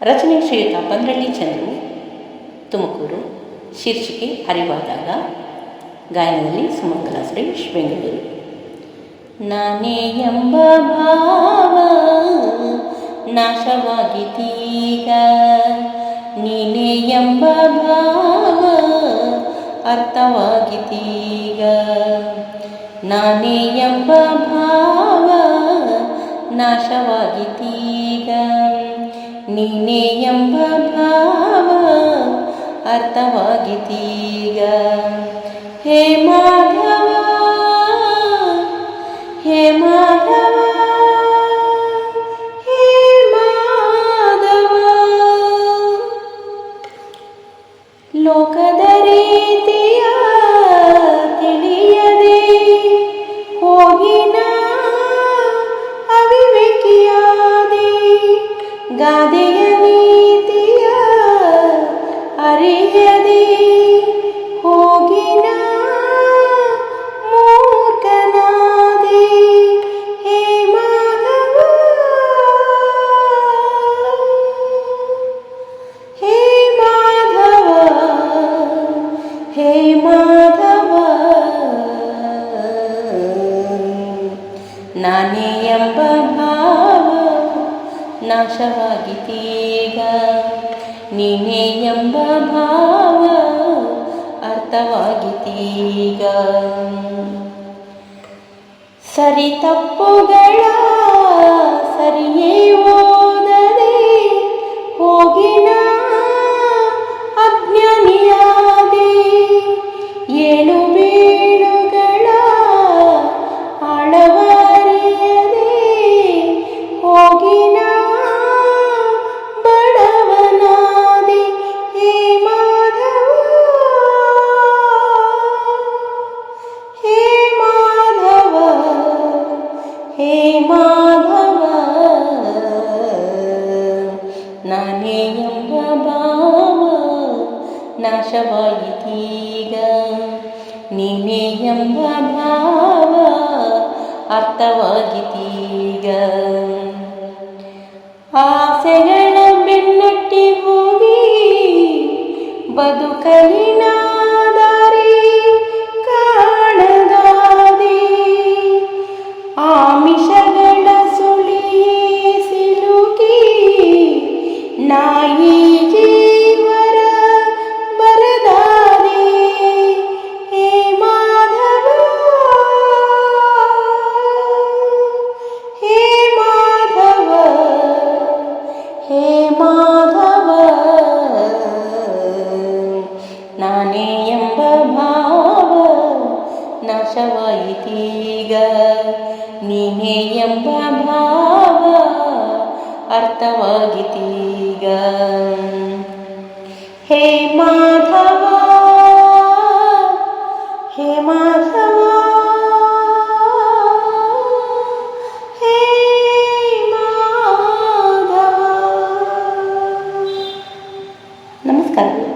ರಚನೆ ಶ್ರೀಯುತ ಪಂದ್ರಳ್ಳಿ ಚಂದ್ರು, ತುಮಕೂರು, ಶೀರ್ಷಿಕೆ ಅರಿವಾದಾಗ ಗಾಯನದಲ್ಲಿ ಸುಮಂಗಲ ಸುರೇಶ್ ಬೆಂಗಳೂರು ನಾನೇ ಎಂಬ ಭಾವ ನಾಶವಾಗಿದ್ದೀಗ ನೀನೇ ಎಂಬ ಭಾವ ಅರ್ಥವಾಗಿದ್ದೀಗ ನಾನೇ ಎಂಬ ಭಾವ ನಾಶವಾಗಿದ್ದೀಗ ನೀನೇ ಎಂಬ ಭಾವ ಅರ್ಥವಾಗಿದ್ದೀಗ. ಹೇ ಮಾಧವ ಹೇ ಮಾಧವ ಹೇ ಮಾಧವ. ಲೋಕದ ರೀತಿಯ ತಿಳಿಯದೆ ನಾಶವಾಗಿದ್ದೀಗ. ನೀನೇ ಎಂಬ ಭಾವ ಅರ್ಥವಾಗಿತೀಗ ಸರಿ ತಪ್ಪುಗಳ ಎಂಬ ಭಾವ ನಾಶವಾಯಿತೀಗ ನೀನೇ ಎಂಬ ಭಾವ ಅರ್ಥವಾಗಿತೀಗ ಆಸೆಗಳ ಬೆನ್ನಟ್ಟಿ ಹೋಗಿ ಬದುಕಲಿನ ನಾನೇ ಎಂಬ ಭಾವ ನಾಶವಾಯಿತೀಗ. ನೀನೇ ಎಂಬ ಭಾವ ಅರ್ಥವಾಗಿತೀಗ. ಹೇ ಮಾಧವ ಹೇ ಮಾಧವ ಹೇ ಮಾಧವ. ನಮಸ್ಕಾರ.